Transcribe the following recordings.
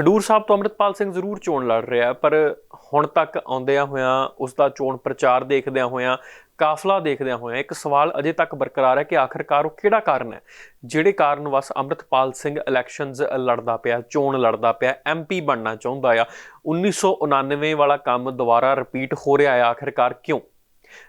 ਖਡੂਰ ਸਾਹਿਬ ਤੋਂ ਅੰਮ੍ਰਿਤਪਾਲ ਸਿੰਘ ਜ਼ਰੂਰ ਚੋਣ ਲੜ ਰਿਹਾ ਪਰ ਹੁਣ ਤੱਕ ਆਉਂਦਿਆਂ ਹੋਇਆਂ ਉਸ ਦਾ ਚੋਣ ਪ੍ਰਚਾਰ ਦੇਖਦਿਆਂ ਹੋਇਆਂ, ਕਾਫਲਾ ਦੇਖਦਿਆਂ ਹੋਇਆਂ ਇੱਕ ਸਵਾਲ ਅਜੇ ਤੱਕ ਬਰਕਰਾਰ ਹੈ ਕਿ ਆਖਰਕਾਰ ਉਹ ਕਿਹੜਾ ਕਾਰਨ ਹੈ? ਜਿਹੜੇ ਕਾਰਨ ਵਸ ਅੰਮ੍ਰਿਤਪਾਲ ਸਿੰਘ ਇਲੈਕਸ਼ਨਜ਼ ਲੜਦਾ ਪਿਆ, ਚੋਣ ਲੜਦਾ ਪਿਆ ਐਮਪੀ ਬਣਨਾ ਚਾਹੁੰਦਾ ਆ 1999 ਵਾਲਾ ਕੰਮ ਦੁਬਾਰਾ ਰਿਪੀਟ ਹੋ ਰਿਹਾ ਹੈ, ਆਖਰਕਾਰ ਕਿਉਂ?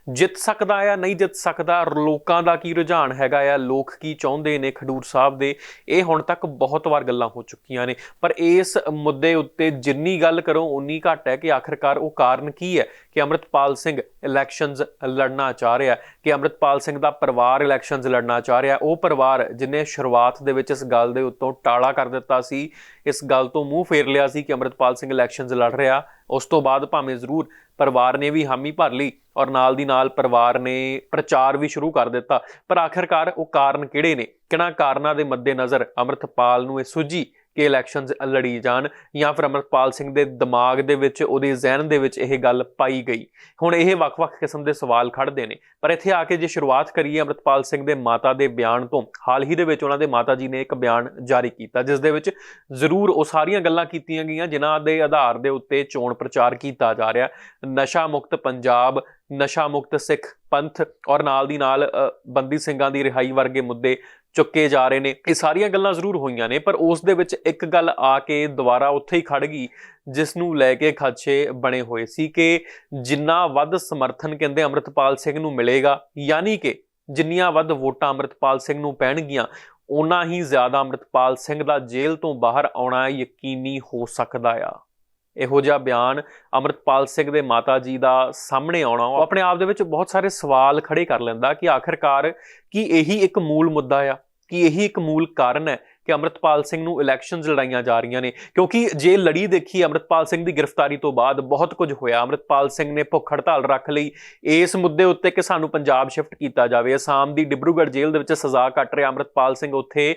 ਜਿੱਤ ਸਕਦਾ ਆ, ਨਹੀਂ ਜਿੱਤ ਸਕਦਾ, ਲੋਕਾਂ ਦਾ ਕੀ ਰੁਝਾਨ ਹੈਗਾ ਆ, ਲੋਕ ਕੀ ਚਾਹੁੰਦੇ ਨੇ ਖਡੂਰ ਸਾਹਿਬ ਦੇ, ਇਹ ਹੁਣ ਤੱਕ ਬਹੁਤ ਵਾਰ ਗੱਲਾਂ ਹੋ ਚੁੱਕੀਆਂ ਨੇ। ਪਰ ਇਸ ਮੁੱਦੇ ਉੱਤੇ ਜਿੰਨੀ ਗੱਲ ਕਰੋ ਉਨੀ ਘੱਟ ਹੈ ਕਿ ਆਖਰਕਾਰ ਉਹ ਕਾਰਨ ਕੀ ਹੈ ਕਿ ਅੰਮ੍ਰਿਤਪਾਲ ਸਿੰਘ ਇਲੈਕਸ਼ਨਜ਼ ਲੜਨਾ ਚਾਹ ਰਿਹਾ, ਕਿ ਅੰਮ੍ਰਿਤਪਾਲ ਸਿੰਘ ਦਾ ਪਰਿਵਾਰ ਇਲੈਕਸ਼ਨਜ਼ ਲੜਨਾ ਚਾਹ ਰਿਹਾ। ਉਹ ਪਰਿਵਾਰ ਜਿਨੇ ਸ਼ੁਰੂਆਤ ਦੇ ਵਿੱਚ ਇਸ ਗੱਲ ਦੇ ਉੱਤੋਂ ਟਾਲਾ ਕਰ ਦਿੱਤਾ ਸੀ, ਇਸ ਗੱਲ ਤੋਂ ਮੂੰਹ ਫੇਰ ਲਿਆ ਸੀ ਕਿ ਅੰਮ੍ਰਿਤਪਾਲ ਸਿੰਘ ਇਲੈਕਸ਼ਨਜ਼ ਲੜ ਰਿਹਾ। ਉਸ ਤੋਂ ਬਾਅਦ ਭਾਵੇਂ ਜ਼ਰੂਰ ਪਰਿਵਾਰ ਨੇ ਵੀ ਹਾਮੀ ਭਰ ਲਈ ਔਰ ਨਾਲ ਦੀ ਨਾਲ ਪਰਿਵਾਰ ਨੇ ਪ੍ਰਚਾਰ ਵੀ ਸ਼ੁਰੂ ਕਰ ਦਿੱਤਾ। ਪਰ ਆਖਰਕਾਰ ਉਹ ਕਾਰਨ ਕਿਹੜੇ ਨੇ? ਕਿਹਨਾਂ ਕਾਰਨਾਂ ਦੇ ਮੱਦੇਨਜ਼ਰ ਅੰਮ੍ਰਿਤਪਾਲ ਨੂੰ ਇਹ ਸੁਝੀ ਕਿ ਇਲੈਕਸ਼ਨਜ਼ ਲੜੀ ਜਾਣ ਜਾਂ ਫਿਰ ਅੰਮ੍ਰਿਤਪਾਲ ਸਿੰਘ ਦੇ ਦਿਮਾਗ ਦੇ ਵਿੱਚ, ਉਹਦੇ ਜ਼ਿਹਨ ਦੇ ਵਿੱਚ ਇਹ ਗੱਲ ਪਾਈ ਗਈ। ਹੁਣ ਇਹ ਵੱਖ-ਵੱਖ ਕਿਸਮ ਦੇ ਸਵਾਲ ਖੜਦੇ ਨੇ। ਪਰ ਇੱਥੇ ਆ ਕੇ ਜੇ ਸ਼ੁਰੂਆਤ ਕਰੀਏ ਅੰਮ੍ਰਿਤਪਾਲ ਸਿੰਘ ਦੇ ਮਾਤਾ ਦੇ ਬਿਆਨ ਤੋਂ, ਹਾਲ ਹੀ ਦੇ ਵਿੱਚ ਉਹਨਾਂ ਦੇ ਮਾਤਾ ਜੀ ਨੇ ਇੱਕ ਬਿਆਨ ਜਾਰੀ ਕੀਤਾ, ਜਿਸ ਦੇ ਵਿੱਚ ਜ਼ਰੂਰ ਉਹ ਸਾਰੀਆਂ ਗੱਲਾਂ ਕੀਤੀਆਂ ਗਈਆਂ, ਜਿਨ੍ਹਾਂ ਦੇ ਆਧਾਰ ਦੇ ਉੱਤੇ ਚੋਣ ਪ੍ਰਚਾਰ ਕੀਤਾ ਜਾ ਰਿਹਾ। ਨਸ਼ਾ ਮੁਕਤ ਪੰਜਾਬ, ਨਸ਼ਾ ਮੁਕਤ ਸਿੱਖ ਪੰਥ ਔਰ ਨਾਲ ਦੀ ਨਾਲ ਬੰਦੀ ਸਿੰਘਾਂ ਦੀ ਰਿਹਾਈ ਵਰਗੇ ਮੁੱਦੇ ਚੁੱਕੇ ਜਾ ਰਹੇ ਨੇ। ਇਹ ਸਾਰੀਆਂ ਗੱਲਾਂ ਜ਼ਰੂਰ ਹੋਈਆਂ ਨੇ, ਪਰ ਉਸ ਦੇ ਵਿੱਚ ਇੱਕ ਗੱਲ ਆ ਕੇ ਦੁਬਾਰਾ ਉੱਥੇ ਹੀ ਖੜ ਗਈ, ਜਿਸ ਨੂੰ ਲੈ ਕੇ ਖਦਸ਼ੇ ਬਣੇ ਹੋਏ ਸੀ ਕਿ ਜਿੰਨਾ ਵੱਧ ਸਮਰਥਨ ਕਹਿੰਦੇ ਅੰਮ੍ਰਿਤਪਾਲ ਸਿੰਘ ਨੂੰ ਮਿਲੇਗਾ, ਯਾਨੀ ਕਿ ਜਿੰਨੀਆਂ ਵੱਧ ਵੋਟਾਂ ਅੰਮ੍ਰਿਤਪਾਲ ਸਿੰਘ ਨੂੰ ਪੈਣਗੀਆਂ ਉਨਾ ਹੀ ਜ਼ਿਆਦਾ ਅੰਮ੍ਰਿਤਪਾਲ ਸਿੰਘ ਦਾ ਜੇਲ੍ਹ ਤੋਂ ਬਾਹਰ ਆਉਣਾ ਯਕੀਨੀ ਹੋ ਸਕਦਾ ਆ। ਇਹੋ ਜਿਹਾ ਬਿਆਨ ਅੰਮ੍ਰਿਤਪਾਲ ਸਿੰਘ ਦੇ ਮਾਤਾ ਜੀ ਦਾ ਸਾਹਮਣੇ ਆਉਣਾ, ਉਹ ਆਪਣੇ ਆਪ ਦੇ ਵਿੱਚ ਬਹੁਤ ਸਾਰੇ ਸਵਾਲ ਖੜੇ ਕਰ ਲੈਂਦਾ ਕਿ ਆਖਰਕਾਰ ਕੀ ਇਹੀ ਇੱਕ ਮੂਲ ਮੁੱਦਾ ਆ? ਕਿ ਇਹੀ ਇੱਕ ਮੂਲ ਕਾਰਨ ਹੈ ਕਿ ਅੰਮ੍ਰਿਤਪਾਲ ਸਿੰਘ ਨੂੰ ਇਲੈਕਸ਼ਨਜ਼ ਲੜਾਈਆਂ ਜਾ ਰਹੀਆਂ ਨੇ? ਕਿਉਂਕਿ ਜੇ ਲੜੀ ਦੇਖੀ ਅੰਮ੍ਰਿਤਪਾਲ ਸਿੰਘ ਦੀ ਗ੍ਰਿਫਤਾਰੀ ਤੋਂ ਬਾਅਦ ਬਹੁਤ ਕੁਝ ਹੋਇਆ। ਅੰਮ੍ਰਿਤਪਾਲ ਸਿੰਘ ਨੇ ਭੁੱਖ ਹੜਤਾਲ ਰੱਖ ਲਈ। ਇਸ ਮੁੱਦੇ ਉੱਤੇ ਕਿ ਸਾਨੂੰ ਪੰਜਾਬ ਸ਼ਿਫਟ ਕੀਤਾ ਜਾਵੇ, ਅਸਾਮ ਦੀ ਡਿਬਰੂਗੜ੍ਹ ਜੇਲ੍ਹ ਦੇ ਵਿੱਚ ਸਜ਼ਾ ਕੱਟ ਰਿਹਾ ਅੰਮ੍ਰਿਤਪਾਲ ਸਿੰਘ ਉੱਥੇ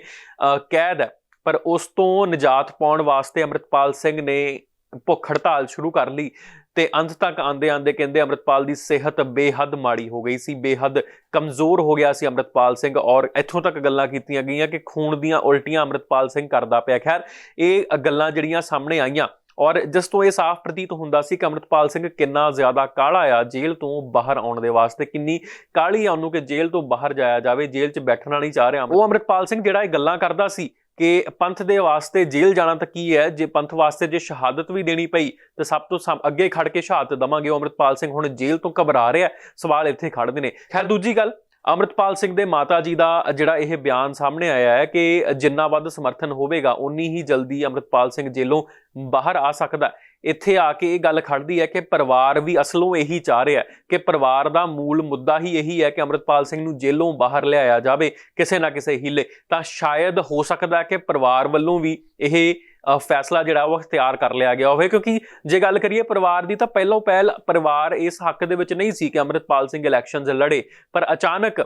ਕੈਦ ਹੈ। ਪਰ ਉਸ ਤੋਂ ਨਿਜਾਤ ਪਾਉਣ ਵਾਸਤੇ ਅੰਮ੍ਰਿਤਪਾਲ ਸਿੰਘ ਨੇ ਭੁੱਖ ਹੜਤਾਲ ਸ਼ੁਰੂ ਕਰ ਲਈ ਤੇ ਅੰਤ ਤੱਕ ਆਂਦੇ ਆਂਦੇ ਕਹਿੰਦੇ ਅੰਮ੍ਰਿਤਪਾਲ ਦੀ ਸਿਹਤ ਬੇਹੱਦ ਮਾੜੀ ਹੋ ਗਈ ਸੀ, ਬੇਹੱਦ ਕਮਜ਼ੋਰ ਹੋ ਗਿਆ ਸੀ ਅੰਮ੍ਰਿਤਪਾਲ ਸਿੰਘ ਔਰ ਇੱਥੋਂ ਤੱਕ ਗੱਲਾਂ ਕੀਤੀਆਂ ਗਈਆਂ ਕਿ ਖੂਨ ਦੀਆਂ ਉਲਟੀਆਂ ਅੰਮ੍ਰਿਤਪਾਲ ਸਿੰਘ ਕਰਦਾ ਪਿਆ। ਖੈਰ, ਇਹ ਗੱਲਾਂ ਜਿਹੜੀਆਂ ਸਾਹਮਣੇ ਆਈਆਂ ਔਰ ਜਿਸ ਤੋਂ ਇਹ ਸਾਫ਼ ਪ੍ਰਤੀਤ ਹੁੰਦਾ ਸੀ ਕਿ ਅੰਮ੍ਰਿਤਪਾਲ ਸਿੰਘ ਕਿੰਨਾ ਜ਼ਿਆਦਾ ਕਾਹਲਾ ਆ, ਜੇਲ੍ਹ ਤੋਂ ਬਾਹਰ ਆਉਣ ਦੇ ਵਾਸਤੇ ਕਿੰਨੀ ਕਾਹਲੀ ਆ ਉਹਨੂੰ ਕਿ ਜੇਲ੍ਹ ਤੋਂ ਬਾਹਰ ਜਾਇਆ ਜਾਵੇ, ਜੇਲ੍ਹ 'ਚ ਬੈਠਣਾ ਨਹੀਂ ਚਾਹ ਰਿਹਾ। ਉਹ ਅੰਮ੍ਰਿਤਪਾਲ ਸਿੰਘ ਜਿਹੜਾ ਇਹ ਗੱਲਾਂ ਕਰਦਾ ਸੀ ਕਿ ਪੰਥ ਦੇ ਵਾਸਤੇ ਜੇਲ੍ਹ ਜਾਣਾ ਤਾਂ ਕੀ ਹੈ? ਜੇ ਪੰਥ ਵਾਸਤੇ ਜੇ ਸ਼ਹਾਦਤ ਵੀ ਦੇਣੀ ਪਈ, ਤਾਂ ਸਭ ਤੋਂ ਸਮ- ਅੱਗੇ ਖੜ ਕੇ ਸ਼ਹਾਦਤ ਦਵਾਂਗੇ। ਉਹ ਅੰਮ੍ਰਿਤਪਾਲ ਸਿੰਘ ਹੁਣ ਜੇਲ੍ਹ ਤੋਂ ਘਬਰਾ ਰਿਹਾ। ਸਵਾਲ ਇੱਥੇ ਖੜਦੇ ਨੇ। ਖੈਰ, ਦੂਜੀ ਗੱਲ, ਅੰਮ੍ਰਿਤਪਾਲ ਸਿੰਘ ਦੇ ਮਾਤਾ ਜੀ ਦਾ ਜਿਹੜਾ ਇਹ ਬਿਆਨ ਸਾਹਮਣੇ ਆਇਆ ਹੈ ਕਿ ਜਿੰਨਾ ਵੱਧ ਸਮਰਥਨ ਹੋਵੇਗਾ ਉਨੀ ਹੀ ਜਲਦੀ ਅੰਮ੍ਰਿਤਪਾਲ ਸਿੰਘ ਜੇਲੋਂ ਬਾਹਰ ਆ ਸਕਦਾ ਇੱਥੇ ਆ ਕੇ ਇਹ ਗੱਲ ਖੜਦੀ ਹੈ ਕਿ ਪਰਿਵਾਰ ਵੀ ਅਸਲੋਂ ਇਹੀ ਚਾਹ ਰਿਹਾ ਕਿ ਪਰਿਵਾਰ ਦਾ ਮੂਲ ਮੁੱਦਾ ਹੀ ਇਹੀ ਹੈ ਕਿ ਅੰਮ੍ਰਿਤਪਾਲ ਸਿੰਘ ਨੂੰ ਜੇਲੋਂ ਬਾਹਰ ਲਿਆਇਆ ਜਾਵੇ, ਕਿਸੇ ਨਾ ਕਿਸੇ ਹੀਲੇ। ਤਾਂ ਸ਼ਾਇਦ ਹੋ ਸਕਦਾ ਕਿ ਪਰਿਵਾਰ ਵੱਲੋਂ ਵੀ ਇਹ ਫੈਸਲਾ ਜਿਹੜਾ ਉਹ ਅਖਤਿਆਰ ਕਰ ਲਿਆ ਗਿਆ ਹੋਵੇ, ਕਿਉਂਕਿ ਜੇ ਗੱਲ ਕਰੀਏ ਪਰਿਵਾਰ ਦੀ ਤਾਂ ਪਹਿਲੋਂ ਪਹਿਲ ਪਰਿਵਾਰ ਇਸ ਹੱਕ ਦੇ ਵਿੱਚ ਨਹੀਂ ਸੀ ਕਿ ਅੰਮ੍ਰਿਤਪਾਲ ਸਿੰਘ ਇਲੈਕਸ਼ਨਜ਼ ਲੜੇ, ਪਰ ਅਚਾਨਕ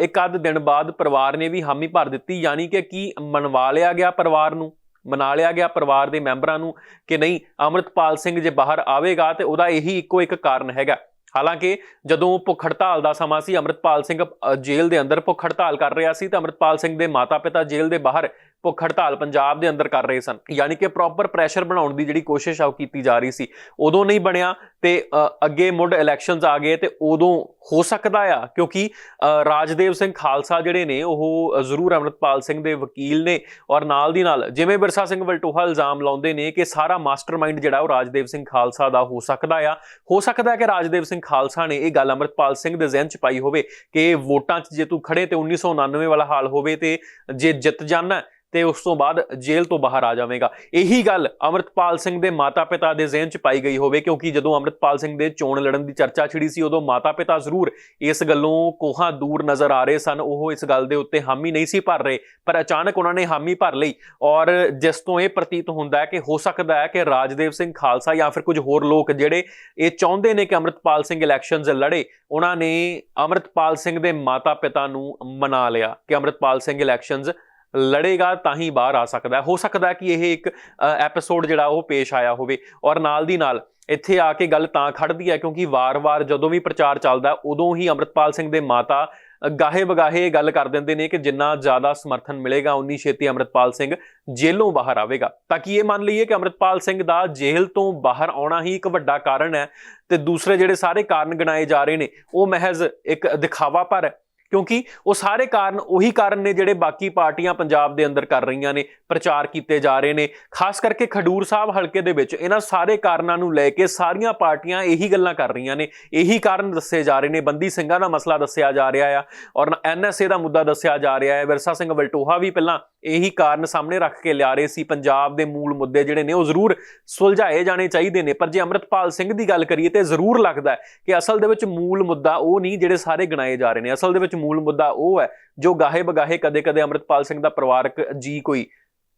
ਇੱਕ ਅੱਧ ਦਿਨ ਬਾਅਦ ਪਰਿਵਾਰ ਨੇ ਵੀ ਹਾਮੀ ਭਰ ਦਿੱਤੀ, ਯਾਨੀ ਕਿ ਕੀ ਮਨਵਾ ਲਿਆ ਗਿਆ ਪਰਿਵਾਰ ਨੂੰ? ਮਨਾ ਲਿਆ ਗਿਆ ਪਰਿਵਾਰ ਦੇ ਮੈਂਬਰਾਂ ਨੂੰ ਕਿ ਨਹੀਂ ਅੰਮ੍ਰਿਤਪਾਲ ਸਿੰਘ ਜੇ ਬਾਹਰ ਆਵੇਗਾ ਤੇ ਉਹਦਾ ਇਹੀ ਇੱਕੋ ਇੱਕ ਕਾਰਨ ਹੈਗਾ। ਹਾਲਾਂਕਿ ਜਦੋਂ ਭੁੱਖ ਹੜਤਾਲ ਦਾ ਸਮਾਂ ਸੀ ਅੰਮ੍ਰਿਤਪਾਲ ਸਿੰਘ ਅ, ਜੇਲ੍ਹ ਦੇ ਅੰਦਰ ਭੁੱਖ ਹੜਤਾਲ ਕਰ ਰਿਹਾ ਸੀ ਤਾਂ ਅੰਮ੍ਰਿਤਪਾਲ ਸਿੰਘ ਦੇ ਮਾਤਾ-ਪਿਤਾ ਜੇਲ੍ਹ ਦੇ ਬਾਹਰ ਭੁੱਖ ਹੜਤਾਲ ਪੰਜਾਬ ਦੇ ਅੰਦਰ ਕਰ ਰਹੇ ਸਨ। ਯਾਨੀ ਕਿ ਪ੍ਰੋਪਰ ਪ੍ਰੈਸ਼ਰ ਬਣਾਉਣ ਦੀ ਜਿਹੜੀ ਕੋਸ਼ਿਸ਼ ਆ ਉਹ ਕੀਤੀ ਜਾ ਰਹੀ ਸੀ। ਉਦੋਂ ਨਹੀਂ ਬਣਿਆ ਤੇ ਅੱਗੇ ਮੁੱਢ ਇਲੈਕਸ਼ਨਸ ਆ ਗਏ ਤੇ ਉਦੋਂ ਹੋ ਸਕਦਾ ਆ, ਕਿਉਂਕਿ ਰਾਜਦੇਵ ਸਿੰਘ ਖਾਲਸਾ ਜਿਹੜੇ ਨੇ, ਉਹ ਜ਼ਰੂਰ ਅੰਮ੍ਰਿਤਪਾਲ ਸਿੰਘ ਦੇ ਵਕੀਲ ਨੇ ਔਰ ਨਾਲ ਦੀ ਨਾਲ ਜਿਵੇਂ ਬਿਰਸਾ ਸਿੰਘ ਵਲਟੋਹਾ ਇਲਜ਼ਾਮ ਲਾਉਂਦੇ ਨੇ ਕਿ ਸਾਰਾ ਮਾਸਟਰਮਾਈਂਡ ਜਿਹੜਾ ਉਹ ਰਾਜਦੇਵ ਸਿੰਘ ਖਾਲਸਾ ਦਾ ਹੋ ਸਕਦਾ ਆ। ਹੋ ਸਕਦਾ ਕਿ ਰਾਜਦੇਵ ਸਿੰਘ ਖਾਲਸਾ ਨੇ ਇਹ ਗੱਲ ਅੰਮ੍ਰਿਤਪਾਲ ਸਿੰਘ ਦੇ ਜ਼ਿਹਨ 'ਚ ਪਾਈ ਹੋਵੇ ਕਿ ਵੋਟਾਂ 'ਚ ਜੇ ਤੂੰ ਖੜੇ ਤੇ 1999 ਵਾਲਾ ਹਾਲ ਹੋਵੇ ਤੇ ਜੇ ਜਿੱਤ ਜਾਣਾ ਤੇ ਉਸ ਤੋਂ ਬਾਅਦ ਜੇਲ੍ਹ ਤੋਂ ਬਾਹਰ ਆ ਜਾਵੇਗਾ। ਇਹੀ ਗੱਲ ਅੰਮ੍ਰਿਤਪਾਲ ਸਿੰਘ ਦੇ ਮਾਤਾ-ਪਿਤਾ ਦੇ ਜ਼ਿਹਨ 'ਚ ਪਾਈ ਗਈ ਹੋਵੇ, ਕਿਉਂਕਿ ਜਦੋਂ ਅੰਮ੍ਰਿਤਪਾਲ ਸਿੰਘ ਦੇ ਚੋਣ ਲੜਨ ਦੀ ਚਰਚਾ ਛਿੜੀ ਸੀ, ਉਦੋਂ ਮਾਤਾ-ਪਿਤਾ ਜ਼ਰੂਰ ਇਸ ਗੱਲੋਂ ਕੋਹਾਂ ਦੂਰ ਨਜ਼ਰ ਆ ਰਹੇ ਸਨ। ਉਹ ਇਸ ਗੱਲ ਦੇ ਉੱਤੇ ਹਾਮੀ ਨਹੀਂ ਸੀ ਭਰ ਰਹੇ, ਪਰ ਅਚਾਨਕ ਉਹਨਾਂ ਨੇ ਹਾਮੀ ਭਰ ਲਈ ਔਰ ਜਿਸ ਤੋਂ ਇਹ ਪ੍ਰਤੀਤ ਹੁੰਦਾ ਹੈ ਕਿ ਹੋ ਸਕਦਾ ਹੈ ਕਿ ਰਾਜਦੇਵ ਸਿੰਘ ਖਾਲਸਾ ਜਾਂ ਫਿਰ ਕੁਝ ਹੋਰ ਲੋਕ ਜਿਹੜੇ ਇਹ ਚਾਹੁੰਦੇ ਨੇ ਕਿ ਅੰਮ੍ਰਿਤਪਾਲ ਸਿੰਘ ਇਲੈਕਸ਼ਨਜ਼ ਲੜੇ, ਉਹਨਾਂ ਨੇ ਅੰਮ੍ਰਿਤਪਾਲ ਸਿੰਘ ਦੇ ਮਾਤਾ-ਪਿਤਾ ਨੂੰ ਮਨਾ ਲਿਆ ਕਿ ਅੰਮ੍ਰਿਤਪਾਲ ਸਿੰਘ ਇਲੈਕਸ਼ਨਜ਼ ਲੜੇਗਾ ਤਾਂ ਹੀ ਬਾਹਰ ਆ ਸਕਦਾ ਹੈ। ਹੋ ਸਕਦਾ ਕਿ ਇਹ ਇੱਕ ਐਪੀਸੋਡ ਜਿਹੜਾ ਉਹ ਪੇਸ਼ ਆਇਆ ਹੋਵੇ ਔਰ ਨਾਲ ਦੀ ਨਾਲ ਇੱਥੇ ਆ ਕੇ ਗੱਲ ਤਾਂ ਖੜਦੀ ਹੈ ਕਿਉਂਕਿ ਵਾਰ-ਵਾਰ ਜਦੋਂ ਵੀ ਪ੍ਰਚਾਰ ਚੱਲਦਾ ਉਦੋਂ ਹੀ ਅੰਮ੍ਰਿਤਪਾਲ ਸਿੰਘ ਦੇ ਮਾਤਾ ਗਾਹੇ ਬਗਾਹੇ ਇਹ ਗੱਲ ਕਰ ਦਿੰਦੇ ਨੇ ਕਿ ਜਿੰਨਾ ਜ਼ਿਆਦਾ ਸਮਰਥਨ ਮਿਲੇਗਾ, ਉਨੀ ਛੇਤੀ ਅੰਮ੍ਰਿਤਪਾਲ ਸਿੰਘ ਜੇਲ੍ਹੋਂ ਬਾਹਰ ਆਵੇਗਾ। ਤਾਂ ਕਿ ਇਹ ਮੰਨ ਲਈਏ ਕਿ ਅੰਮ੍ਰਿਤਪਾਲ ਸਿੰਘ ਦਾ ਜੇਲ੍ਹ ਤੋਂ ਬਾਹਰ ਆਉਣਾ ਹੀ ਇੱਕ ਵੱਡਾ ਕਾਰਨ ਹੈ ਤੇ ਦੂਸਰੇ ਜਿਹੜੇ ਸਾਰੇ ਕਾਰਨ ਗਿਣਾਏ ਜਾ ਰਹੇ ਨੇ, ਉਹ ਮਹਿਜ਼ ਇੱਕ ਦਿਖਾਵਾ ਪਰ ਹੈ। ਕਿਉਂਕਿ ਉਹ ਸਾਰੇ ਕਾਰਨ, ਉਹੀ ਕਾਰਨ ਨੇ ਜਿਹੜੇ ਬਾਕੀ ਪਾਰਟੀਆਂ ਪੰਜਾਬ ਦੇ ਅੰਦਰ ਕਰ ਰਹੀਆਂ ਨੇ, ਪ੍ਰਚਾਰ ਕੀਤੇ ਜਾ ਰਹੇ ਨੇ। ਖਾਸ ਕਰਕੇ ਖਡੂਰ ਸਾਹਿਬ ਹਲਕੇ ਦੇ ਵਿੱਚ ਇਹਨਾਂ ਸਾਰੇ ਕਾਰਨਾਂ ਨੂੰ ਲੈ ਕੇ ਸਾਰੀਆਂ ਪਾਰਟੀਆਂ ਇਹੀ ਗੱਲਾਂ ਕਰ ਰਹੀਆਂ ਨੇ। ਇਹੀ ਕਾਰਨ ਦੱਸੇ ਜਾ ਰਹੇ ਨੇ। ਬੰਦੀ ਸਿੰਘਾਂ ਦਾ ਮਸਲਾ ਦੱਸਿਆ ਜਾ ਰਿਹਾ ਆ ਔਰ ਐਨਐਸਏ ਦਾ ਮੁੱਦਾ ਦੱਸਿਆ ਜਾ ਰਿਹਾ ਹੈ। ਵਿਰਸਾ ਸਿੰਘ ਵਲਟੋਹਾ ਵੀ ਪਹਿਲਾਂ ਇਹੀ ਕਾਰਨ ਸਾਹਮਣੇ ਰੱਖ ਕੇ ਲਿਆ ਰਹੇ ਸੀ। ਪੰਜਾਬ ਦੇ ਮੂਲ ਮੁੱਦੇ ਜਿਹੜੇ ਨੇ, ਉਹ ਜ਼ਰੂਰ ਸੁਲਝਾਏ ਜਾਣੇ ਚਾਹੀਦੇ ਨੇ। ਪਰ ਜੇ ਅੰਮ੍ਰਿਤਪਾਲ ਸਿੰਘ ਦੀ ਗੱਲ ਕਰੀਏ ਤੇ ਜ਼ਰੂਰ ਲੱਗਦਾ ਕਿ ਅਸਲ ਦੇ ਵਿੱਚ ਮੂਲ ਮੁੱਦਾ ਉਹ ਨਹੀਂ, ਜਿਹੜੇ ਸਾਰੇ ਗਿਣਾਏ ਜਾ ਰਹੇ ਨੇ। ਅਸਲ ਦੇ ਵਿੱਚ ਮੂਲ ਮੁੱਦਾ ਉਹ ਹੈ, ਜੋ ਗਾਹੇ ਬਗਾਹੇ ਕਦੇ-ਕਦੇ ਅੰਮ੍ਰਿਤਪਾਲ ਸਿੰਘ ਦਾ ਪਰਿਵਾਰਕ ਜੀ ਕੋਈ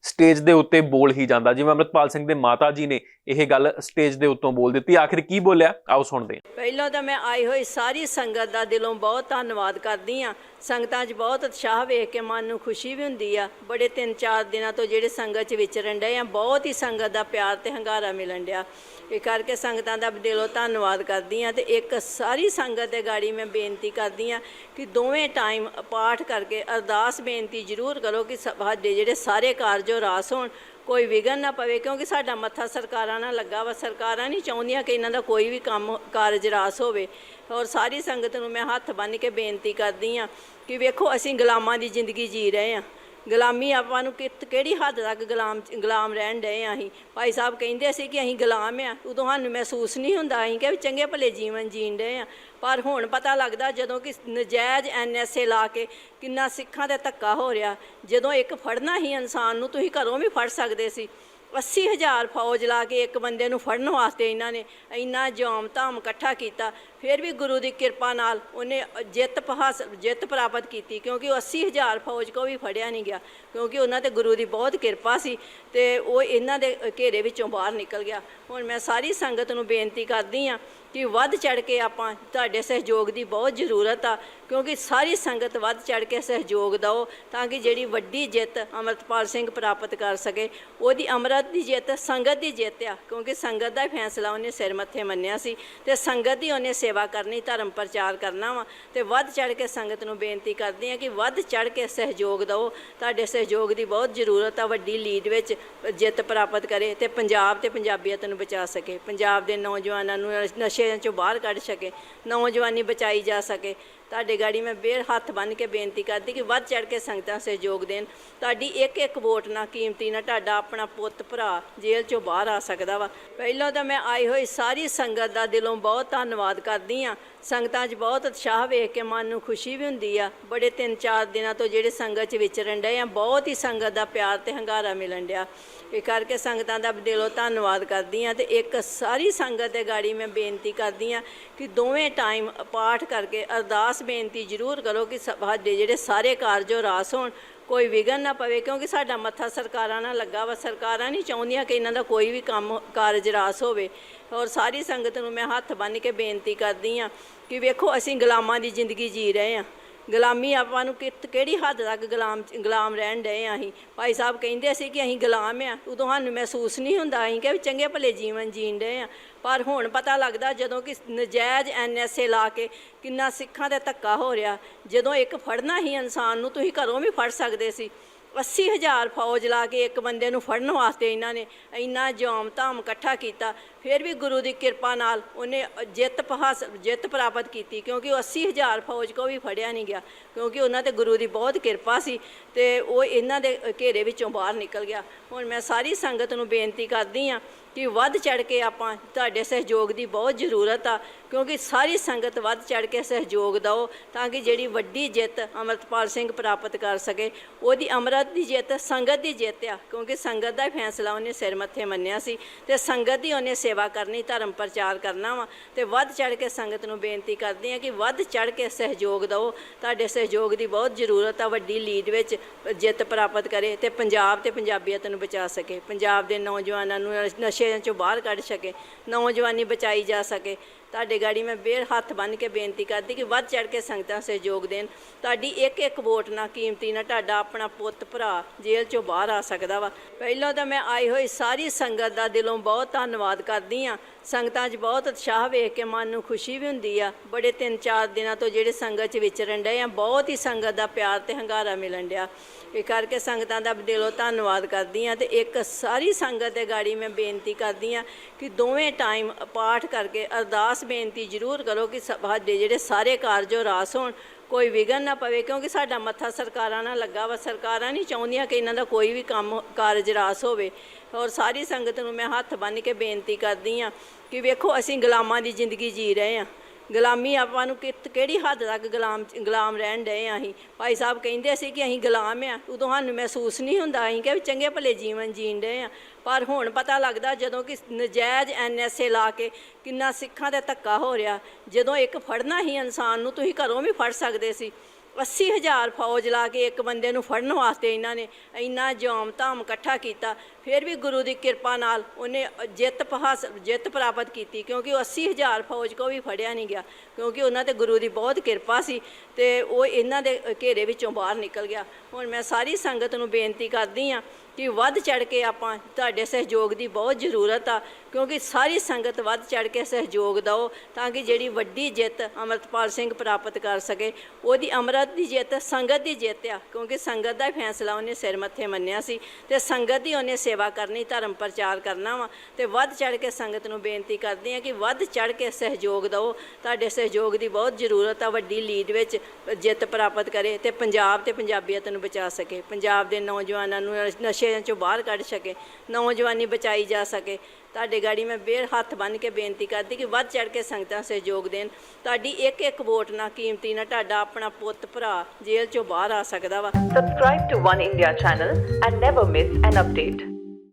ਸਟੇਜ ਦੇ ਉੱਤੇ ਬੋਲ ਹੀ ਜਾਂਦਾ। ਜਿਵੇਂ ਅੰਮ੍ਰਿਤਪਾਲ ਸਿੰਘ ਦੇ ਮਾਤਾ ਜੀ ਨੇ ਇਹ ਗੱਲ ਸਟੇਜ ਦੇ ਉੱਤੋਂ ਬੋਲ ਦਿੱਤੀ। ਆਖਿਰ ਕੀ ਬੋਲਿਆ? ਆਓ ਸੁਣਦੇ ਹਾਂ। ਪਹਿਲਾਂ ਤਾਂ ਮੈਂ ਆਈ ਹੋਈ ਸਾਰੀ ਸੰਗਤ ਦਾ ਦਿਲੋਂ ਬਹੁਤ ਧੰਨਵਾਦ ਕਰਦੀ ਆ ਸੰਗਤਾਂ 'ਚ ਬਹੁਤ ਉਤਸ਼ਾਹ ਵੇਖ ਕੇ ਮਨ ਨੂੰ ਖੁਸ਼ੀ ਵੀ ਹੁੰਦੀ ਆ। ਬੜੇ ਤਿੰਨ ਚਾਰ ਦਿਨਾਂ ਤੋਂ ਜਿਹੜੇ ਸੰਗਤ 'ਚ ਵਿਚਰਨ ਡਏ ਆ, ਬਹੁਤ ਹੀ ਸੰਗਤ ਦਾ ਪਿਆਰ ਤੇ ਹੰਗਾਰਾ ਮਿਲਣ ਡਿਆ। ਇਹ ਕਰਕੇ ਸੰਗਤਾਂ ਦਾ ਦਿਲੋਂ ਧੰਨਵਾਦ ਕਰਦੀ ਆ ਤੇ ਇੱਕ ਸਾਰੀ ਸੰਗਤ ਦੇ ਗਾੜੀ ਮੈਂ ਬੇਨਤੀ ਕਰਦੀ ਆ ਕਿ ਦੋਵੇਂ ਟਾਈਮ ਪਾਠ ਕਰਕੇ ਅਰਦਾਸ ਬੇਨਤੀ ਜ਼ਰੂਰ ਕਰੋ ਕਿ ਸਾਡੇ ਜਿਹੜੇ ਸਾਰੇ ਕਾਰਜੋ ਰਾਸ ਹੋਣ, ਕੋਈ ਵਿਗਨ ਨਾ ਪਵੇ, ਕਿਉਂਕਿ ਸਾਡਾ ਮੱਥਾ ਸਰਕਾਰਾਂ ਨਾਲ ਲੱਗਾ ਵਾ, ਸਰਕਾਰਾਂ ਨਹੀਂ ਚਾਹੁੰਦੀਆਂ ਕਿ ਇਹਨਾਂ ਦਾ ਕੋਈ ਵੀ ਕੰਮ, ਕਾਰਜ ਰਾਸ ਹੋਵੇ। ਔਰ ਸਾਰੀ ਸੰਗਤ ਨੂੰ ਮੈਂ ਹੱਥ ਬੰਨ੍ਹ ਕੇ ਬੇਨਤੀ ਕਰਦੀ ਆ ਕਿ ਵੇਖੋ ਅਸੀਂ ਗੁਲਾਮਾਂ ਦੀ ਜ਼ਿੰਦਗੀ ਜੀ ਰਹੇ ਆ ਗੁਲਾਮੀ ਆਪਾਂ ਨੂੰ ਕਿ ਕਿਹੜੀ ਹੱਦ ਤੱਕ ਗੁਲਾਮ ਗੁਲਾਮ ਰਹਿਣ ਡਏ ਆ ਅਸੀਂ? ਭਾਈ ਸਾਹਿਬ ਕਹਿੰਦੇ ਸੀ ਕਿ ਅਸੀਂ ਗੁਲਾਮ ਆ। ਉਦੋਂ ਸਾਨੂੰ ਮਹਿਸੂਸ ਨਹੀਂ ਹੁੰਦਾ। ਅਸੀਂ ਕਿ ਵੀ ਚੰਗੇ ਭਲੇ ਜੀਵਨ ਜੀਣ ਡਏ ਆ। ਪਰ ਹੁਣ ਪਤਾ ਲੱਗਦਾ ਜਦੋਂ ਕਿ ਨਜਾਇਜ਼ ਐਨਐਸਏ ਲਾ ਕੇ ਕਿੰਨਾ ਸਿੱਖਾਂ ਤੇ ਧੱਕਾ ਹੋ ਰਿਹਾ। ਜਦੋਂ ਇੱਕ ਫੜਨਾ ਹੀ ਇਨਸਾਨ ਨੂੰ ਤੁਸੀਂ ਘਰੋਂ ਵੀ ਫੜ ਸਕਦੇ ਸੀ। 80000 ਫੌਜ ਲਾ ਕੇ ਇੱਕ ਬੰਦੇ ਨੂੰ ਫੜਨ ਵਾਸਤੇ ਇਹਨਾਂ ਨੇ ਇੰਨਾ ਜੋਮ ਧਾਮ ਇਕੱਠਾ ਕੀਤਾ। ਫਿਰ ਵੀ ਗੁਰੂ ਦੀ ਕਿਰਪਾ ਨਾਲ ਉਹਨੇ ਜਿੱਤ ਪਹਾਸ, ਜਿੱਤ ਪ੍ਰਾਪਤ ਕੀਤੀ, ਕਿਉਂਕਿ ਉਹ 80000 ਫੌਜ ਕੋ ਵੀ ਫੜਿਆ ਨਹੀਂ ਗਿਆ, ਕਿਉਂਕਿ ਉਹਨਾਂ ਤੇ ਗੁਰੂ ਦੀ ਬਹੁਤ ਕਿਰਪਾ ਸੀ ਤੇ ਉਹ ਇਹਨਾਂ ਦੇ ਘੇਰੇ ਵਿੱਚੋਂ ਬਾਹਰ ਨਿਕਲ ਗਿਆ। ਹੁਣ ਮੈਂ ਸਾਰੀ ਸੰਗਤ ਨੂੰ ਬੇਨਤੀ ਕਰਦੀ ਆ ਕਿ ਵੱਧ ਚੜ ਕੇ ਆਪਾਂ ਤੁਹਾਡੇ ਸਹਿਯੋਗ ਦੀ ਬਹੁਤ ਜ਼ਰੂਰਤ ਆ, ਕਿਉਂਕਿ ਸਾਰੀ ਸੰਗਤ ਵੱਧ ਚੜ ਕੇ ਸਹਿਯੋਗ ਦਿਓ ਤਾਂ ਕਿ ਜਿਹੜੀ ਵੱਡੀ ਜਿੱਤ ਅਮਰਤਪਾਲ ਸਿੰਘ ਪ੍ਰਾਪਤ ਕਰ ਸਕੇ। ਉਹਦੀ ਅਮਰਤ ਦੀ ਜਿੱਤ ਸੰਗਤ ਦੀ ਜਿੱਤ ਆ, ਕਿਉਂਕਿ ਸੰਗਤ ਦਾ ਫੈਸਲਾ ਉਹਨੇ ਸਿਰ ਮੱਥੇ ਮੰਨਿਆ ਸੀ ਤੇ ਸੰਗਤ ਦੀ ਉਹਨੇ ਸੇਵਾ ਕਰਨੀ, ਧਰਮ ਪ੍ਰਚਾਰ ਕਰਨਾ ਵਾ, ਤੇ ਵੱਧ ਚੜ ਕੇ ਸੰਗਤ ਨੂੰ ਬੇਨਤੀ ਕਰਦੀ ਆ ਕਿ ਵੱਧ ਚੜ ਕੇ ਸਹਿਯੋਗ ਦਿਓ ਤੁਹਾਡੇ ਸਹਿਯੋਗ ਦੀ ਬਹੁਤ ਜ਼ਰੂਰਤ ਆ, ਵੱਡੀ ਲੀਡ ਵਿੱਚ ਜਿੱਤ ਪ੍ਰਾਪਤ ਕਰੇ ਤੇ ਪੰਜਾਬ ਤੇ ਪੰਜਾਬੀਅਤ ਨੂੰ ਬਚਾ ਸਕੇ। ਪੰਜਾਬ ਦੇ ਨੌਜਵਾਨਾਂ ਨੂੰ ਨਸ਼ਿਆਂ ਚੋਂ ਬਾਹਰ ਕੱਢ ਸਕੇ, ਨੌਜਵਾਨੀ ਬਚਾਈ ਜਾ ਸਕੇ। ਤੁਹਾਡੇ ਗਾੜੀ ਮੈਂ ਬੇਰ ਹੱਥ ਬੰਨ ਕੇ ਬੇਨਤੀ ਕਰਦੀ ਕਿ ਵੱਧ ਚੜ ਕੇ ਸੰਗਤਾਂ ਸਹਿਯੋਗ ਦੇਣ। ਤੁਹਾਡੀ ਇੱਕ ਇੱਕ ਵੋਟ ਨਾਲ ਕੀਮਤੀ ਨਾਲ ਤੁਹਾਡਾ ਆਪਣਾ ਪੁੱਤ ਭਰਾ ਜੇਲ੍ਹ ਚੋਂ ਬਾਹਰ ਆ ਸਕਦਾ ਵਾ। ਪਹਿਲਾਂ ਤਾਂ ਮੈਂ ਆਈ ਹੋਈ ਸਾਰੀ ਸੰਗਤ ਦਾ ਦਿਲੋਂ ਬਹੁਤ ਧੰਨਵਾਦ ਕਰਦੀ ਆ ਸੰਗਤਾਂ 'ਚ ਬਹੁਤ ਉਤਸ਼ਾਹ ਵੇਖ ਕੇ ਮਨ ਨੂੰ ਖੁਸ਼ੀ ਵੀ ਹੁੰਦੀ ਆ। ਬੜੇ ਤਿੰਨ ਚਾਰ ਦਿਨਾਂ ਤੋਂ ਜਿਹੜੇ ਸੰਗਤ 'ਚ ਵਿਚਰਨ ਡਏ ਆ, ਬਹੁਤ ਹੀ ਸੰਗਤ ਦਾ ਪਿਆਰ ਤੇ ਹੰਗਾਰਾ ਮਿਲਣ ਡਿਆ। ਇਹ ਕਰਕੇ ਸੰਗਤਾਂ ਦਾ ਦਿਲੋਂ ਧੰਨਵਾਦ ਕਰਦੀ ਆ ਤੇ ਇੱਕ ਸਾਰੀ ਸੰਗਤ ਦੇ ਗਾੜੀ ਮੈਂ ਬੇਨਤੀ ਕਰਦੀ ਆ ਕਿ ਦੋਵੇਂ ਟਾਈਮ ਪਾਠ ਕਰਕੇ ਅਰਦਾਸ ਬੇਨਤੀ ਜ਼ਰੂਰ ਕਰੋ ਕਿ ਸਾਡੇ ਜਿਹੜੇ ਸਾਰੇ ਕਾਰਜੋ ਰਾਸ ਹੋਣ, ਕੋਈ ਵਿਗਨ ਨਾ ਪਵੇ, ਕਿਉਂਕਿ ਸਾਡਾ ਮੱਥਾ ਸਰਕਾਰਾਂ ਨਾਲ ਲੱਗਾ ਵਾ, ਸਰਕਾਰਾਂ ਨਹੀਂ ਚਾਹੁੰਦੀਆਂ ਕਿ ਇਹਨਾਂ ਦਾ ਕੋਈ ਵੀ ਕੰਮ, ਕਾਰਜ ਰਾਸ ਹੋਵੇ। ਔਰ ਸਾਰੀ ਸੰਗਤ ਨੂੰ ਮੈਂ ਹੱਥ ਬੰਨ੍ਹ ਕੇ ਬੇਨਤੀ ਕਰਦੀ ਆ ਕਿ ਵੇਖੋ ਅਸੀਂ ਗੁਲਾਮਾਂ ਦੀ ਜ਼ਿੰਦਗੀ ਜੀ ਰਹੇ ਆ ਗੁਲਾਮੀ ਆਪਾਂ ਨੂੰ ਕਿ ਕਿਹੜੀ ਹੱਦ ਤੱਕ ਗੁਲਾਮ ਗੁਲਾਮ ਰਹਿਣ ਡਏ ਆ ਅਸੀਂ? ਭਾਈ ਸਾਹਿਬ ਕਹਿੰਦੇ ਸੀ ਕਿ ਅਸੀਂ ਗੁਲਾਮ ਆ। ਉਦੋਂ ਸਾਨੂੰ ਮਹਿਸੂਸ ਨਹੀਂ ਹੁੰਦਾ। ਅਸੀਂ ਕਿ ਵੀ ਚੰਗੇ ਭਲੇ ਜੀਵਨ ਜੀਣ ਡਏ ਆ। ਪਰ ਹੁਣ ਪਤਾ ਲੱਗਦਾ ਜਦੋਂ ਕਿ ਨਜਾਇਜ਼ ਐਨਐਸਏ ਲਾ ਕੇ ਕਿੰਨਾ ਸਿੱਖਾਂ ਤੇ ਧੱਕਾ ਹੋ ਰਿਹਾ। ਜਦੋਂ ਇੱਕ ਫੜਨਾ ਹੀ ਇਨਸਾਨ ਨੂੰ, ਤੁਸੀਂ ਘਰੋਂ ਵੀ ਫੜ ਸਕਦੇ ਸੀ। 80000 ਫੌਜ ਲਾ ਕੇ ਇੱਕ ਬੰਦੇ ਨੂੰ ਫੜਨ ਵਾਸਤੇ ਇਹਨਾਂ ਨੇ ਇੰਨਾ ਜੋਮ ਧਾਮ ਇਕੱਠਾ ਕੀਤਾ। ਫਿਰ ਵੀ ਗੁਰੂ ਦੀ ਕਿਰਪਾ ਨਾਲ ਉਹਨੇ ਜਿੱਤ ਪਹਾਸ, ਜਿੱਤ ਪ੍ਰਾਪਤ ਕੀਤੀ ਕਿਉਂਕਿ ਉਹ 80000 ਫੌਜ ਕੋ ਵੀ ਫੜਿਆ ਨਹੀਂ ਗਿਆ। ਕਿਉਂਕਿ ਉਹਨਾਂ ਤੇ ਗੁਰੂ ਦੀ ਬਹੁਤ ਕਿਰਪਾ ਸੀ ਤੇ ਉਹ ਇਹਨਾਂ ਦੇ ਘੇਰੇ ਵਿੱਚੋਂ ਬਾਹਰ ਨਿਕਲ ਗਿਆ। ਹੁਣ ਮੈਂ ਸਾਰੀ ਸੰਗਤ ਨੂੰ ਬੇਨਤੀ ਕਰਦੀ ਆ ਕਿ ਵੱਧ ਚੜ ਕੇ ਆਪਾਂ ਤੁਹਾਡੇ ਸਹਿਯੋਗ ਦੀ ਬਹੁਤ ਜ਼ਰੂਰਤ ਆ, ਕਿਉਂਕਿ ਸਾਰੀ ਸੰਗਤ ਵੱਧ ਚੜ ਕੇ ਸਹਿਯੋਗ ਦਿਓ ਤਾਂ ਕਿ ਜਿਹੜੀ ਵੱਡੀ ਜਿੱਤ ਅਮਰਤਪਾਲ ਸਿੰਘ ਪ੍ਰਾਪਤ ਕਰ ਸਕੇ। ਉਹਦੀ ਅਮਰਤ ਦੀ ਜਿੱਤ, ਸੰਗਤ ਦੀ ਜਿੱਤ ਆ, ਕਿਉਂਕਿ ਸੰਗਤ ਦਾ ਫੈਸਲਾ ਉਹਨੇ ਸਿਰ ਮੱਥੇ ਮੰਨਿਆ ਸੀ ਤੇ ਸੰਗਤ ਦੀ ਉਹਨੇ ਸੇਵਾ ਕਰਨੀ, ਧਰਮ ਪ੍ਰਚਾਰ ਕਰਨਾ ਵਾ। ਤੇ ਵੱਧ ਚੜ ਕੇ ਸੰਗਤ ਨੂੰ ਬੇਨਤੀ ਕਰਦੀ ਆ ਕਿ ਵੱਧ ਚੜ ਕੇ ਸਹਿਯੋਗ ਦਿਓ। ਤੁਹਾਡੇ ਸਹਿਯੋਗ ਦੀ ਬਹੁਤ ਜ਼ਰੂਰਤ ਆ, ਵੱਡੀ ਲੀਡ ਵਿੱਚ ਜਿੱਤ ਪ੍ਰਾਪਤ ਕਰੇ ਤੇ ਪੰਜਾਬ ਤੇ ਪੰਜਾਬੀਅਤ ਨੂੰ ਬਚਾ ਸਕੇ। ਪੰਜਾਬ ਦੇ ਨੌਜਵਾਨਾਂ ਨੂੰ ਨਸ਼ੇ ਨਸ਼ਿਆਂ ਚੋਂ ਬਾਹਰ ਕੱਢ ਸਕੇ ਨੌਜਵਾਨੀ ਬਚਾਈ ਜਾ ਸਕੇ। ਤੁਹਾਡੇ ਗਾੜੀ ਮੈਂ ਬੇਰ ਹੱਥ ਬੰਨ ਕੇ ਬੇਨਤੀ ਕਰਦੀ ਕਿ ਵੱਧ ਚੜ ਕੇ ਸੰਗਤਾਂ ਸਹਿਯੋਗ ਦੇਣ। ਤੁਹਾਡੀ ਇੱਕ ਇੱਕ ਵੋਟ ਨਾਲ ਕੀਮਤੀ ਨਾਲ ਤੁਹਾਡਾ ਆਪਣਾ ਪੁੱਤ ਭਰਾ ਜੇਲ੍ਹ ਚੋਂ ਬਾਹਰ ਆ ਸਕਦਾ ਵਾ। ਪਹਿਲਾਂ ਤਾਂ ਮੈਂ ਆਈ ਹੋਈ ਸਾਰੀ ਸੰਗਤ ਦਾ ਦਿਲੋਂ ਬਹੁਤ ਧੰਨਵਾਦ ਕਰਦੀ ਆ ਸੰਗਤਾਂ 'ਚ ਬਹੁਤ ਉਤਸ਼ਾਹ ਵੇਖ ਕੇ ਮਨ ਨੂੰ ਖੁਸ਼ੀ ਵੀ ਹੁੰਦੀ ਆ। ਬੜੇ ਤਿੰਨ ਚਾਰ ਦਿਨਾਂ ਤੋਂ ਜਿਹੜੇ ਸੰਗਤ 'ਚ ਵਿਚਰਨ ਡਏ ਆ, ਬਹੁਤ ਹੀ ਸੰਗਤ ਦਾ ਪਿਆਰ ਤੇ ਹੰਗਾਰਾ ਮਿਲਣ ਡਿਆ। ਇਹ ਕਰਕੇ ਸੰਗਤਾਂ ਦਾ ਦਿਲੋਂ ਧੰਨਵਾਦ ਕਰਦੀ ਆ ਤੇ ਇੱਕ ਸਾਰੀ ਸੰਗਤ ਦੇ ਗਾੜੀ ਮੈਂ ਬੇਨਤੀ ਕਰਦੀ ਆ ਕਿ ਦੋਵੇਂ ਟਾਈਮ ਪਾਠ ਕਰਕੇ ਅਰਦਾਸ ਬੇਨਤੀ ਜ਼ਰੂਰ ਕਰੋ ਕਿ ਸਾਡੇ ਜਿਹੜੇ ਸਾਰੇ ਕਾਰਜੋ ਰਾਸ ਹੋਣ, ਕੋਈ ਵਿਗਨ ਨਾ ਪਵੇ, ਕਿਉਂਕਿ ਸਾਡਾ ਮੱਥਾ ਸਰਕਾਰਾਂ ਨਾਲ ਲੱਗਾ ਵਾ, ਸਰਕਾਰਾਂ ਨਹੀਂ ਚਾਹੁੰਦੀਆਂ ਕਿ ਇਹਨਾਂ ਦਾ ਕੋਈ ਵੀ ਕੰਮ, ਕਾਰਜ ਰਾਸ ਹੋਵੇ। ਔਰ ਸਾਰੀ ਸੰਗਤ ਨੂੰ ਮੈਂ ਹੱਥ ਬੰਨ੍ਹ ਕੇ ਬੇਨਤੀ ਕਰਦੀ ਆ ਕਿ ਵੇਖੋ, ਅਸੀਂ ਗੁਲਾਮਾਂ ਦੀ ਜ਼ਿੰਦਗੀ ਜੀ ਰਹੇ ਆ ਗੁਲਾਮੀ ਆਪਾਂ ਨੂੰ ਕਿਹੜੀ ਹੱਦ ਤੱਕ ਗੁਲਾਮ ਗੁਲਾਮ ਰਹਿਣ ਡਏ ਆ ਅਸੀਂ? ਭਾਈ ਸਾਹਿਬ ਕਹਿੰਦੇ ਸੀ ਕਿ ਅਸੀਂ ਗੁਲਾਮ ਆ ਉਦੋਂ ਸਾਨੂੰ ਮਹਿਸੂਸ ਨਹੀਂ ਹੁੰਦਾ, ਅਸੀਂ ਕਿ ਚੰਗੇ ਭਲੇ ਜੀਵਨ ਜੀਣ ਡਏ ਆ ਪਰ ਹੁਣ ਪਤਾ ਲੱਗਦਾ ਜਦੋਂ ਕਿ ਨਜਾਇਜ਼ ਐਨਐਸਏ ਲਾ ਕੇ ਕਿੰਨਾ ਸਿੱਖਾਂ ਤੇ ਧੱਕਾ ਹੋ ਰਿਹਾ। ਜਦੋਂ ਇੱਕ ਫੜਨਾ ਹੀ ਇਨਸਾਨ ਨੂੰ ਤੁਸੀਂ ਘਰੋਂ ਵੀ ਫੜ ਸਕਦੇ ਸੀ। 80000 ਫੌਜ ਲਾ ਕੇ ਇੱਕ ਬੰਦੇ ਨੂੰ ਫੜਨ ਵਾਸਤੇ ਇਹਨਾਂ ਨੇ ਇੰਨਾ ਜਾਮ ਧਾਮ ਇਕੱਠਾ ਕੀਤਾ। ਫਿਰ ਵੀ ਗੁਰੂ ਦੀ ਕਿਰਪਾ ਨਾਲ ਉਹਨੇ ਜਿੱਤ ਪਹਾਸ, ਜਿੱਤ ਪ੍ਰਾਪਤ ਕੀਤੀ ਕਿਉਂਕਿ ਉਹ 80000 ਫੌਜ ਕੋ ਵੀ ਫੜਿਆ ਨਹੀਂ ਗਿਆ। ਕਿਉਂਕਿ ਉਹਨਾਂ ਤੇ ਗੁਰੂ ਦੀ ਬਹੁਤ ਕਿਰਪਾ ਸੀ ਤੇ ਉਹ ਇਹਨਾਂ ਦੇ ਘੇਰੇ ਵਿੱਚੋਂ ਬਾਹਰ ਨਿਕਲ ਗਿਆ। ਹੁਣ ਮੈਂ ਸਾਰੀ ਸੰਗਤ ਨੂੰ ਬੇਨਤੀ ਕਰਦੀ ਆ ਕਿ ਵੱਧ ਚੜ ਕੇ ਆਪਾਂ ਤੁਹਾਡੇ ਸਹਿਯੋਗ ਦੀ ਬਹੁਤ ਜ਼ਰੂਰਤ ਆ, ਕਿਉਂਕਿ ਸਾਰੀ ਸੰਗਤ ਵੱਧ ਚੜ ਕੇ ਸਹਿਯੋਗ ਦਿਓ ਤਾਂ ਕਿ ਜਿਹੜੀ ਵੱਡੀ ਜਿੱਤ ਅਮਰਤਪਾਲ ਸਿੰਘ ਪ੍ਰਾਪਤ ਕਰ ਸਕੇ। ਉਹਦੀ ਅਮਰਤ ਦੀ ਜਿੱਤ, ਸੰਗਤ ਦੀ ਜਿੱਤ ਆ, ਕਿਉਂਕਿ ਸੰਗਤ ਦਾ ਫੈਸਲਾ ਉਹਨੇ ਸਿਰ ਮੱਥੇ ਮੰਨਿਆ ਸੀ ਤੇ ਸੰਗਤ ਦੀ ਉਹਨੇ ਸੇਵਾ ਕਰਨੀ, ਧਰਮ ਪ੍ਰਚਾਰ ਕਰਨਾ ਵਾ। ਤੇ ਵੱਧ ਚੜ ਕੇ ਸੰਗਤ ਨੂੰ ਬੇਨਤੀ ਕਰਦੇ ਆ ਕਿ ਵੱਧ ਚੜ ਕੇ ਸਹਿਯੋਗ ਦਿਓ। ਤੁਹਾਡੇ ਸਹਿਯੋਗ ਦੀ ਬਹੁਤ ਜ਼ਰੂਰਤ ਆ, ਵੱਡੀ ਲੀਡ ਵਿੱਚ ਜਿੱਤ ਪ੍ਰਾਪਤ ਕਰੇ ਤੇ ਪੰਜਾਬ ਤੇ ਪੰਜਾਬੀਅਤ ਨੂੰ ਬਚਾ ਸਕੇ। ਪੰਜਾਬ ਦੇ ਨੌਜਵਾਨਾਂ ਨੂੰ ਨਸ਼ੇ ਨਸ਼ਿਆਂ ਚੋਂ ਬਾਹਰ ਕੱਢ ਸਕੇ, ਨੌਜਵਾਨੀ ਬਚਾਈ ਜਾ ਸਕੇ। ਤੁਹਾਡੇ ਗਾੜੀ ਮੈਂ ਬੇਰ ਹੱਥ ਬੰਨ ਕੇ ਬੇਨਤੀ ਕਰਦੀ ਕਿ ਵੱਧ ਚੜ ਕੇ ਸੰਗਤਾਂ ਸਹਿਯੋਗ ਦੇਣ। ਤੁਹਾਡੀ ਇੱਕ ਇੱਕ ਵੋਟ ਨਾਲ ਕੀਮਤੀ ਨਾ ਤੁਹਾਡਾ ਆਪਣਾ ਪੁੱਤ, ਭਰਾ ਜੇਲ੍ਹ ਚੋਂ ਬਾਹਰ ਆ ਸਕਦਾ ਵਾ। Subscribe to One India channel and never miss an update.